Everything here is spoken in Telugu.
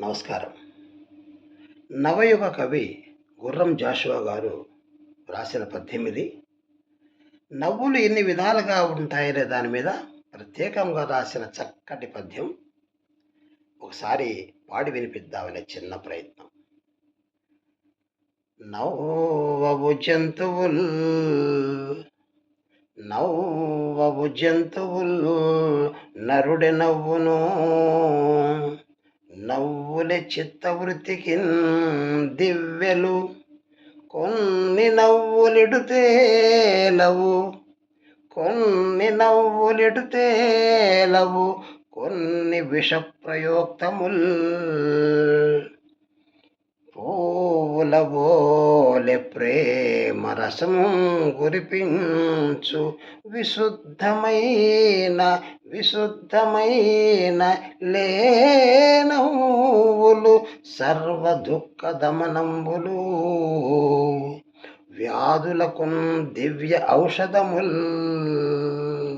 నమస్కారం. నవయుగ కవి గుర్రం జాషువా గారు రాసిన పద్దెనిమిది నవ్వులు ఎన్ని విధాలుగా ఉంటాయనే దాని మీద ప్రత్యేకంగా రాసిన చక్కటి పద్యం. ఒకసారి పాడి వినిపిద్దామనే చిన్న ప్రయత్నం. నవ్వవు జంతువులు నవ్వవు జంతువులు నరుడి నవ్వును. నవ్వులే చిత్తవృత్తికి దివ్యలు. కొన్ని నవ్వులిడుతేలవు కొన్ని నవ్వులిడుతేలవు కొన్ని విష ప్రయోక్తముల్ పూల బోలె ప్రేమ రసము కురిపించు. విశుద్ధమైన విశుద్ధమైన లే సర్వ దుఃఖ దమనంబులు వ్యాధులకు దివ్య ఔషధముల్